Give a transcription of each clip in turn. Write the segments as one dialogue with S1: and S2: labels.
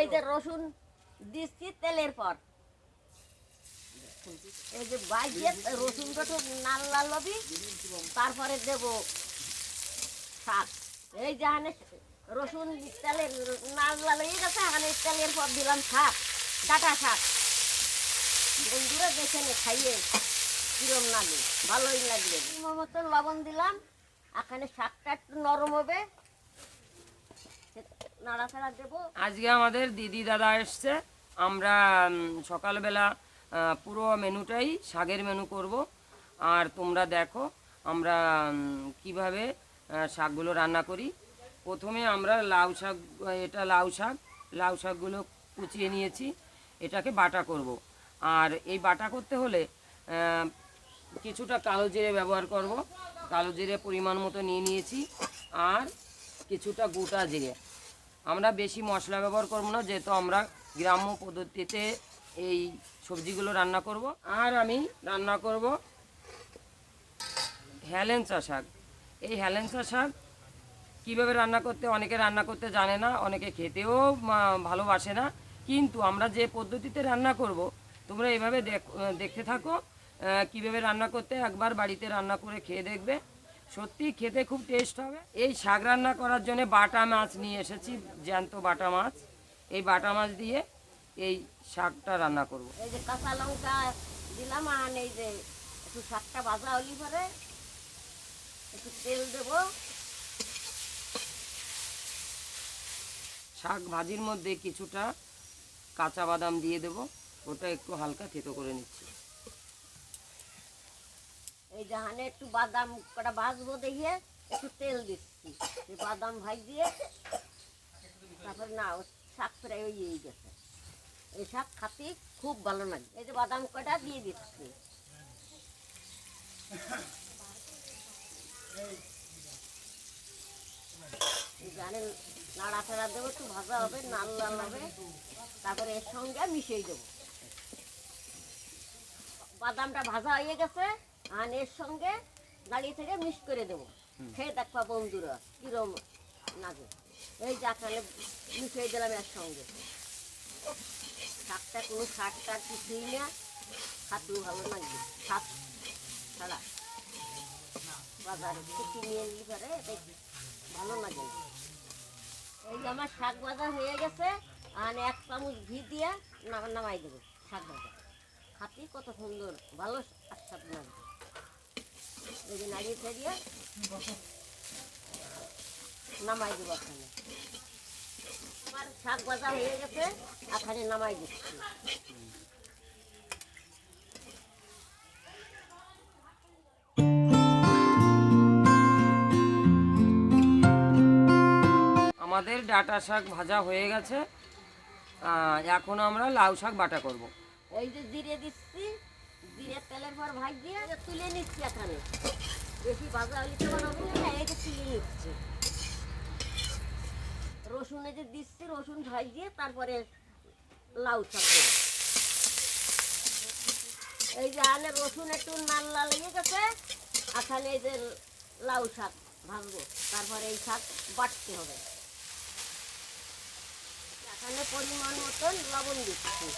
S1: এই যে রসুন দিচ্ছি তেলের পর। এই যে বাইজে রসুন টসুন নাল লাল লবি তারপরে দেব শাক। এই যে রসুন তেলের নাল লাল হয়ে গেছে হানে তেলের পর দিলাম শাক, ডাটা শাক। বন্ধুরা দেখে নে, খাইয়ে কিরম লাগে, ভালোই লাগবে। মতন লবণ দিলাম, এখানে শাকটা একটু নরম হবে।
S2: আজকে আমাদের দিদি দাদা এসছে। আমরা সকালবেলা পুরো মেনুটাই শাকের মেনু করব। আর তোমরা দেখো, আমরা কীভাবে শাকগুলো রান্না করি। প্রথমে আমরা লাউ শাক, এটা লাউ শাক, লাউ শাকগুলো কুচিয়ে নিয়েছি। এটাকে বাটা করব। আর এই বাটা করতে হলে কিছুটা কালো জিরে ব্যবহার করব। কালো জিরে পরিমাণ মতো নিয়ে নিয়েছি। আর কিছুটা গোটা জিরে। আমরা বেশি মশলা ব্যবহার করব না, যেহেতু আমরা গ্রাম্য পদ্ধতিতে এই সবজিগুলো রান্না করব। আর আমি রান্না করব হ্যালেন্সা শাক। এই হ্যালেন্সা শাক কীভাবে রান্না করতে, অনেকে রান্না করতে জানে না, অনেকে খেতেও ভালোবাসে না। কিন্তু আমরা যে পদ্ধতিতে রান্না করব, তোমরা এভাবে দেখ- দেখতে থাকো কীভাবে রান্না করতে, একবার বাড়িতে রান্না করে খেয়ে দেখবে। সত্যি খেতে খুব টেস্ট হবে। এই শাক রান্না করার জন্য বাটা মাছ নিয়ে এসেছি জ্যান্ত বাটা মাছ। এই বাটা মাছ দিয়ে এই শাকটা রান্না করব।
S1: এই যে কাঁচা লঙ্কা দিলাম আর এই যে একটু শাকটা ভাজা হলি পরে একটু তেল দেবো।
S2: শাক ভাজির মধ্যে কিছুটা কাঁচা বাদাম দিয়ে দেব ওটা একটু হালকা থেতো করে নিচ্ছি।
S1: এই জাহানে একটু বাদাম কটা ভাজবো দেখিয়ে, একটু তেল দিচ্ছি। বাদাম ভাই দিয়ে তারপর না শাক প্রায় হয়ে গেছে। এই শাক খাতে খুব ভালো লাগে। এই যে বাদাম কটা দিয়ে দিচ্ছি। জানেন নাড়াচাড়া দেবো, একটু ভাজা হবে নাল লাল হবে। তারপরে এর সঙ্গে মিশিয়ে দেবো। বাদামটা ভাজা হয়ে গেছে। আর এর সঙ্গে দাঁড়িয়ে থেকে মিক্স করে দেবো। খেয়ে দেখবা বন্ধুরা কিরম লাগে। এই এখানে মিশিয়ে দিলাম এর সঙ্গে শাকটা কোনো শাক টাক কিছুই না খাতেও ভালো লাগবে। শাক ছাড়া। বাজারে কিনে নিয়ে পারে এটাই ভালো লাগে না। এই যে আমার শাক ভাজা হয়ে গেছে আর এক চামচ ঘি দিয়ে নামাই দেবো শাক ভাজা। খাতি কত সুন্দর, ভালো আস্বাদ লাগবে এই যে নাড়িয়ে ছাড়িয়ে নামাই দেবো এখানে। আমার শাক ভাজা হয়ে গেছে, এখানে নামাই দিচ্ছি।
S2: আমাদের ডাটা শাক ভাজা হয়ে গেছে এখন আমরা লাউ শাক বাটা করব।
S1: এই যে জিরে দিচ্ছি, জিরে তেলের পর ভাজ দিয়ে তুলে নিচ্ছি এখানে। বেশি ভাজা হলে তো হবে না এই যে তুলে নিচ্ছি। রসুন যে দিচ্ছি, রসুন ভাজ তারপরে লাউ শাক এই যে আনে রসুন একটু লাল হয়ে গেছে এখানে এই যে লাউ শাক ভাজবো। তারপরে এই শাক বাটতে হবে। এখানে পরিমাণ মতন লবণ দিচ্ছি।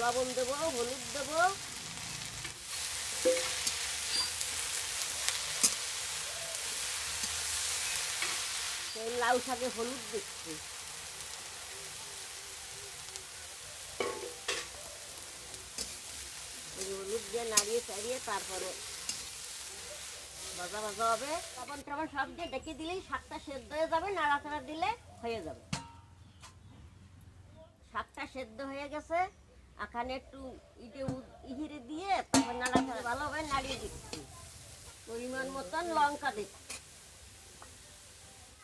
S1: লবণ দেবো, হলুদ দেবো। লাউ শাকে হলুদ দিচ্ছি। হলুদ দিয়ে নাড়িয়ে চাড়িয়ে তারপরে ভাজা ভাজা হবে। তখন টবন সব দিয়ে ডেকে দিলেই শাকটা সেদ্ধ হয়ে যাবে, নাড়াচাড়া দিলে হয়ে যাবে। শাকটা সেদ্ধ হয়ে গেছে। এখানে একটু ইটে ইহিরে দিয়ে তারপর নাড়াচাড়া ভালোভাবে নাড়িয়ে দিচ্ছি। পরিমাণ মতন লঙ্কা দিচ্ছি।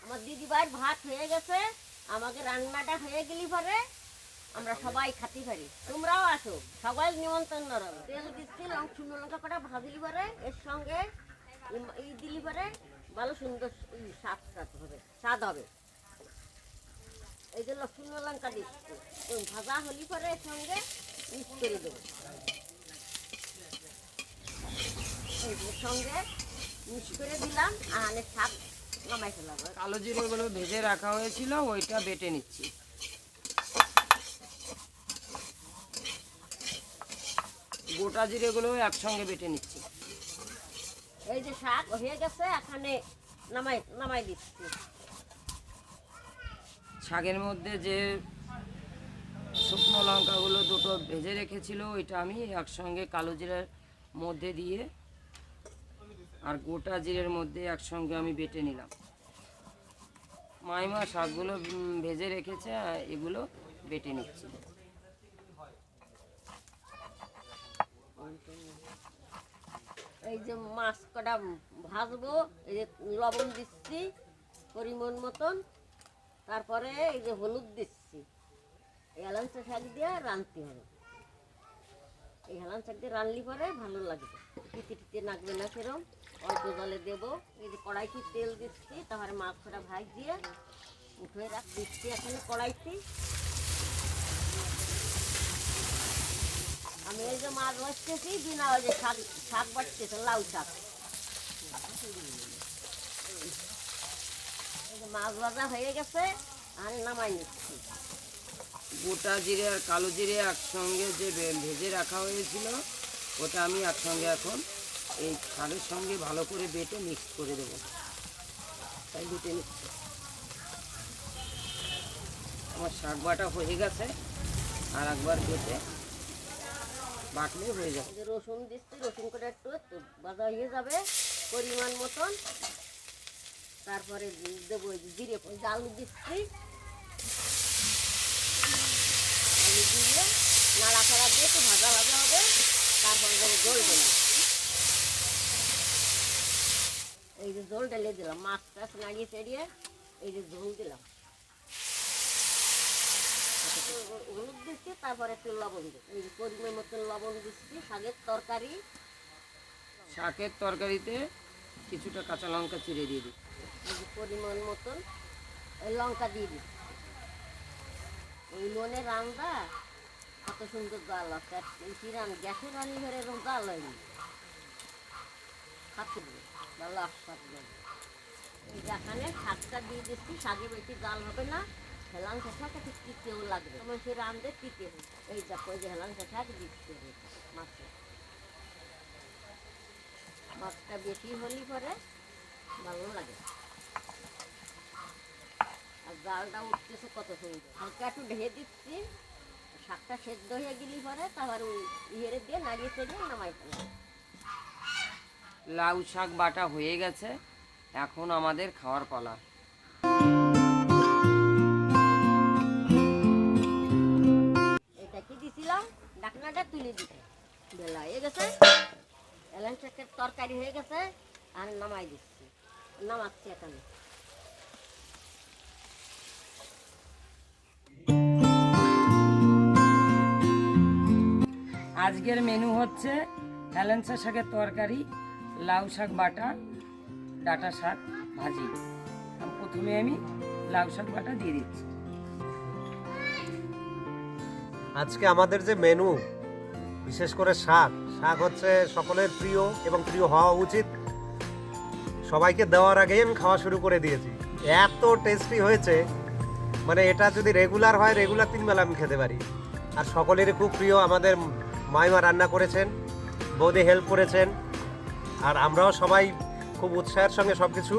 S1: আমার দিদি ভাইয়ের ভাত হয়ে গেছে, আমাকে রান্নাটা হয়ে গেলি পরে আমরা সবাই খাতে পারি। তোমরাও আসো, সবাই নিমন্ত্রণ রবে তেল দিচ্ছি শুকনো লঙ্কা কটা ভাজলি পরে, এর সঙ্গে এই- দিলি পরে ভালো সুন্দর স্বাদ স্বাদ হবে স্বাদ হবে। এই যে শুকনো লঙ্কা দিচ্ছি। ভাজা হলি পরে এর সঙ্গে করে দেবো সঙ্গে করে দিলাম আর নামাই
S2: কালো জিরেগুলো ভেজে রাখা হয়েছিল ওইটা বেটে নিচ্ছি গোটা জিরেগুলো একসঙ্গে বেটে নিচ্ছি
S1: এই যে শাক, হয়ে গেছে, এখানে নামাই নামাই দিচ্ছি।
S2: শাকের মধ্যে যে শুকনো লঙ্কাগুলো দুটো ভেজে রেখেছিল, ওইটা আমি একসঙ্গে কালো জিরার মধ্যে দিয়ে আর গোটা জিরের মধ্যে একসঙ্গে আমি বেটে নিলাম। মাইমা শাকগুলো ভেজে রেখেছে এগুলো বেটে নিচ্ছি।
S1: এই যে মাছ কটা ভাজবো, এই যে লবণ দিচ্ছি, পরিমাণ মতন, তারপরে এই যে হলুদ দিচ্ছি। হেলাঞ্চা শাক দিয়ে রাঁধতে হবে। এই হেলান শাক দিয়ে রানলি পরে ভালো লাগবে। টিতে টিতে নাকবে না সেরম। অল্প জলে দেবো। এই যে কড়াইতে তেল দিচ্ছি, তারপরে মাছ কটা ভাজ দিয়ে উঠে রাখ, দিচ্ছি এখানে কড়াইতে। আমি এই যে মাছ বাঁচতেছি বিনা ওই যে শাক শাক বাড়তেছে লাউ শাক। মাছ ভাজা হয়ে গেছে, আর নামাই নিচ্ছি।
S2: গোটা জিরে আর কালো জিরে একসঙ্গে যে ভেজে রাখা হয়েছিল, ওটা আমি একসঙ্গে এখন এই শাকের সঙ্গে ভালো করে বেটে মিক্স করে দেবো। তাই বেটে নিচ্ছি। আমার শাক বাটা হয়ে গেছে, আর একবার বেটে বাটলে হয়ে যাবে।
S1: রসুন দিচ্ছি, রসুন করে একটু ভাজা হয়ে যাবে পরিমাণ মতন। তারপরে দেবো জিরে আলু দিচ্ছি। আলু দিয়ে নাড়া ছাড়া দিয়ে একটু ভাজা ভাজা হবে তারপরে দেবো জল ঢেলে এই যে জল ঢেলে দিলাম মাছ টাছ নাড়িয়ে চেড়িয়ে এই যে ঝোল দিলাম হলুদ দিচ্ছি তারপরে একটু লবণ দিচ্ছি এই যে পরিমাণ মতন লবণ দিচ্ছি শাকের তরকারি
S2: শাকের তরকারিতে কিছুটা কাঁচা লঙ্কা চিড়ে দিয়ে দিই।
S1: পরিমাণ মতন লঙ্কা দিয়ে দিচ্ছি। এই মনে রান্না কত সুন্দর জাল আছে। আর এই রান ঘরে এরকম জাল হয়নি। খাচ্ছে ভালো লাগে এই শাকটা দিয়ে দিচ্ছি শাকে বেশি জাল হবে না। হেলান শাক একটু তিতেও লাগবে। আমার সে রান্ধে তিতে এই দেখো যে হেলান শাক দিচ্ছে মাছে মাছটা বেশি হলে পরে ভালো লাগে। আর জালটা উঠতেছে কত সুন্দর। হালকা একটু ঢেকে দিচ্ছি শাকটা সেদ্ধ হয়ে গেলি পরে তারপর ওই ইয়েরে দিয়ে নাড়িয়ে চড়িয়ে নামাই
S2: লাউ শাক বাটা হয়ে গেছে এখন আমাদের খাওয়ার পালা।
S1: এটা কি দিছিলাম? ডাকনাটা তুলে দিতে। বেলা হয়ে গেছে এলান শাকের তরকারি হয়ে গেছে আর নামাই দিচ্ছি। নামাচ্ছি এখানে।
S2: আজকের মেনু হচ্ছে হেলেন্সা শাকের তরকারি, লাউ শাক বাটা, ডাটা শাক ভাজি। প্রথমে আমি লাউ শাক বাটা দিয়ে দিচ্ছি।
S3: আজকে আমাদের যে মেনু বিশেষ করে শাক শাক হচ্ছে সকলের প্রিয় এবং প্রিয় হওয়া উচিত। সবাইকে দেওয়ার আগেই আমি খাওয়া শুরু করে দিয়েছি। এত টেস্টি হয়েছে মানে এটা যদি রেগুলার হয় রেগুলার তিন বেলা আমি খেতে পারি। আর সকলেরই খুব প্রিয় আমাদের মাইমা রান্না করেছেন, বৌদি হেল্প করেছেন, আর আমরাও সবাই খুব উৎসাহের সঙ্গে সব কিছু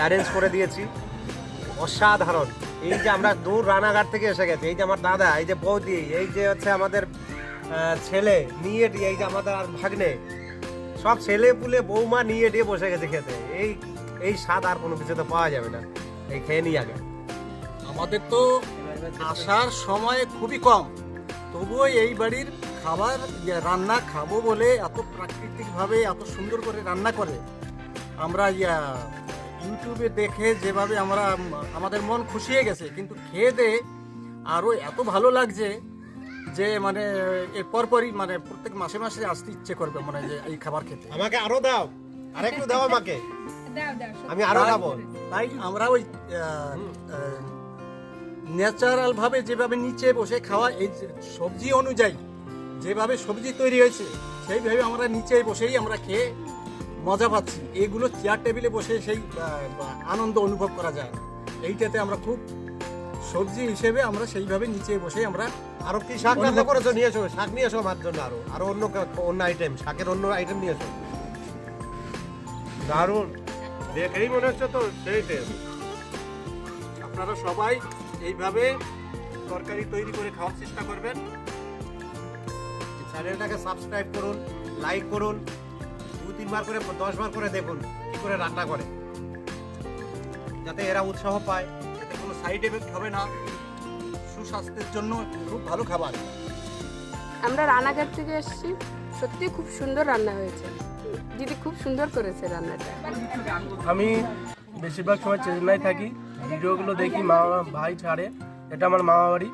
S3: অ্যারেঞ্জ করে দিয়েছি। অসাধারণ। এই যে আমরা দূর রানাঘাট থেকে এসে গেছি, এই যে আমার দাদা, এই যে বৌদি, এই যে হচ্ছে আমাদের ছেলে, নিয়ে এই যে আমাদের আর ভাগ্নে, সব ছেলে পুলে বৌমা নিয়ে দিয়ে বসে গেছে খেতে। এই এই স্বাদ আর কোনো কিছুতে পাওয়া যাবে না। এই খেয়ে নিই আগে।
S4: আমাদের তো আসার সময় খুবই কম, তবুও এই বাড়ির খাবার ইয়ে রান্না খাব বলে এত প্রাকৃতিকভাবে এত সুন্দর করে রান্না করে আমরা ইয়া ইউটিউবে দেখে যেভাবে আমরা আমাদের মন খুশি হয়ে গেছে কিন্তু খেয়ে দে আরও এত ভালো লাগছে যে মানে এর পরপরই মানে প্রত্যেক মাসে মাসে আসতে ইচ্ছে করবে মানে যে এই খাবার খেতে।
S3: আমাকে আরও দাও আরেকটু দাও আমাকে। আমি আরও খাব।
S4: তাই আমরা ওই ন্যাচারাল ভাবে যেভাবে নিচে বসে খাওয়া এই সবজি অনুযায়ী যেভাবে সবজি তৈরি হয়েছে সেইভাবে আমরা নিচে বসেই আমরা খেয়ে মজা পাচ্ছি। এগুলো চেয়ার টেবিলে বসে সেই আনন্দ অনুভব করা যায়। না এইটাতে আমরা খুব সবজি হিসেবে আমরা সেইভাবে নিচে বসে আমরা
S3: আরও কি শাক রান্না করেছ নিয়ে এসো শাক নিয়ে এসো আমার জন্য আরও? আরও অন্য অন্য আইটেম শাকের অন্য আইটেম নিয়ে এসো দারুণ। দেখেই মনে হচ্ছে তো সেই টেস্ট
S4: আপনারা সবাই এইভাবে তরকারি তৈরি করে খাওয়ার চেষ্টা করবেন।
S3: চ্যানেলটাকে সাবস্ক্রাইব করুন লাইক করুন দু তিনবার করে দশ বার করে দেখুন কি করে রান্না করে। যাতে এরা উৎসাহ পায়
S4: এতে কোনো সাইড এফেক্ট হবে না সুস্বাস্থ্যের জন্য খুব ভালো খাবার।
S5: আমরা রানাঘাট থেকে এসেছি সত্যি খুব সুন্দর রান্না হয়েছে। দিদি খুব সুন্দর করেছে রান্নাটা।
S6: আমি বেশিরভাগ সময় চেন্নাই থাকি ভিডিওগুলো দেখি মা ভাই ছাড়ে এটা আমার মামা বাড়ি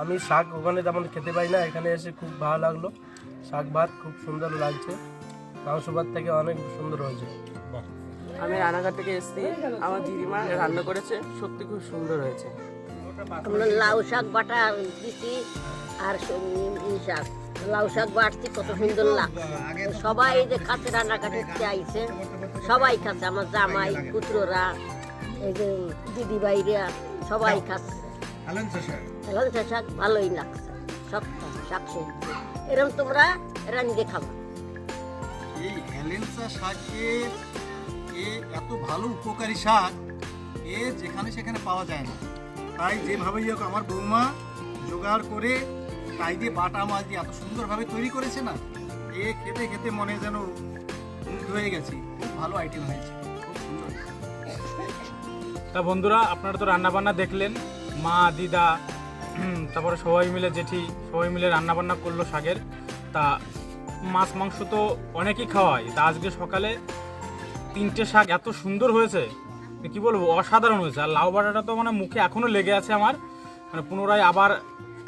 S6: আমি শাক ওখানে তেমন খেতে পাই না এখানে এসে খুব ভালো লাগল। শাক ভাত খুব সুন্দর লাগছে। মাংস ভাত থেকে অনেক সুন্দর হয়েছে।
S7: আমি রানাঘাট থেকে এসেছি আমার দিদিমা রান্না করেছে সত্যি খুব সুন্দর হয়েছে।
S1: আমরা লাউ শাক বাটা দিছি আর শাক। লাউ শাক বাটছি কত সুন্দর লাগছে সবাই যে খাচ্ছে রান্না কাটতে আইছে সবাই খাচ্ছে আমার জামাই পুত্ররা এই যে দিদি ভাইরা সবাই খাচ্ছে। হেলঞ্চা শাক ভালোই লাগছে। সব শাক সবজি। এরকম তোমরা রান্না খাবা
S4: এই হেলেন্সা শাকের এ এত ভালো উপকারী শাক এ যেখানে সেখানে পাওয়া যায় না। তাই যেভাবেই হোক আমার বৌমা জোগাড় করে তাই দিয়ে বাটা মাছ দিয়ে এত সুন্দরভাবে তৈরি করেছে না এ খেতে খেতে মনে যেন মুগ্ধ হয়ে গেছি। খুব ভালো আইটেম হয়েছে। খুব সুন্দর।
S8: তা বন্ধুরা আপনারা তো রান্না বান্না দেখলেন। মা, দিদা তারপরে সবাই মিলে জেঠি, সবাই মিলে রান্না বান্না করল শাকের। তা মাছ, মাংস তো অনেকেই খাওয়ায় তা আজকে সকালে তিনটে শাক এত সুন্দর হয়েছে কি বলব, অসাধারণ হয়েছে। আর লাউ বাটাটা তো মানে মুখে এখনও লেগে আছে আমার। মানে পুনরায় আবার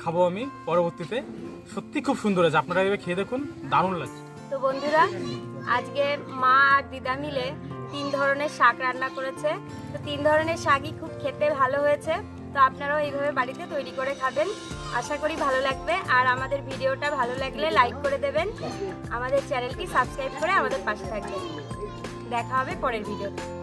S8: খাব আমি পরবর্তীতে। সত্যি খুব সুন্দর হয়েছে। আপনারা এভাবে খেয়ে দেখুন, দারুণ লাগছে।
S5: তো বন্ধুরা, আজকে মা আর দিদা মিলে তিন ধরনের শাক রান্না করেছে। তো তিন ধরনের শাকই খুব খেতে ভালো হয়েছে। তো আপনারাও এইভাবে বাড়িতে তৈরি করে খাবেন। আশা করি ভালো লাগবে। আর আমাদের ভিডিওটা ভালো লাগলে লাইক করে দেবেন। আমাদের চ্যানেলটি সাবস্ক্রাইব করে আমাদের পাশে থাকবেন। দেখা হবে পরের ভিডিওতে।